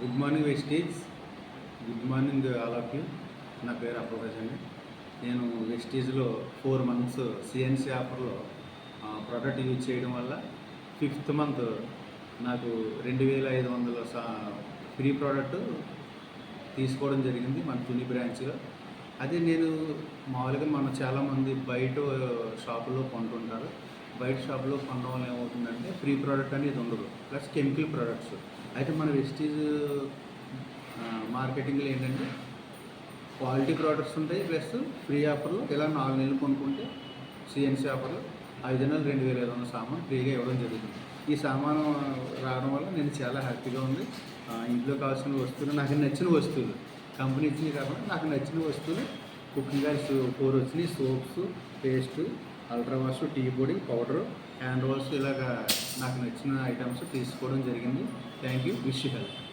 Good morning Vestige good morning all of you నా పేరు అప్రకాష్ అండి. నేను వెస్టీజ్లో ఫోర్ మంత్స్ సిఎన్సీ ఆఫర్లో ప్రోడక్ట్ యూజ్ చేయడం వల్ల ఫిఫ్త్ మంత్ నాకు రెండు వేల ఐదు వందల సా ఫ్రీ ప్రోడక్ట్ తీసుకోవడం జరిగింది మన తుని బ్రాంచ్లో అదే నేను మామూలుగా మనం చాలామంది బయట షాపులో కొంటుంటారు. బయట షాపులో కొనడం వల్ల ఏమవుతుందంటే ఫ్రీ ప్రోడక్ట్ అనేది ఉండదు. ప్లస్ కెమికల్ ప్రోడక్ట్స్ అయితే మన వెస్టీజ్ మార్కెటింగ్లో ఏంటంటే క్వాలిటీ ప్రోడక్ట్స్ ఉంటాయి ప్లస్ ఫ్రీ ఆఫర్లు. ఇలా నాలుగు నెలలు కొనుక్కుంటే సిఎన్సీ ఆఫర్లు ఐదు నెలలు రెండు వేల ఐదు వందల సామాన్ ఫ్రీగా ఇవ్వడం జరుగుతుంది. ఈ సామాను రావడం వల్ల నేను చాలా హ్యాపీగా ఉంది. ఇంట్లో కావాల్సిన వస్తువులు నాకు నచ్చిన వస్తువులు కంపెనీ ఇచ్చినవి కాకుండా నాకు నచ్చిన వస్తువులు కుకింగ్ ఆయిల్స్ ఫోర్ వచ్చినాయి soaps paste ultra wash tea పొడి పౌడరు హ్యాండ్ వాష్ ఇలాగా నాకు నచ్చిన ఐటమ్స్ తీసుకోవడం జరిగింది. Thank you. Wish health.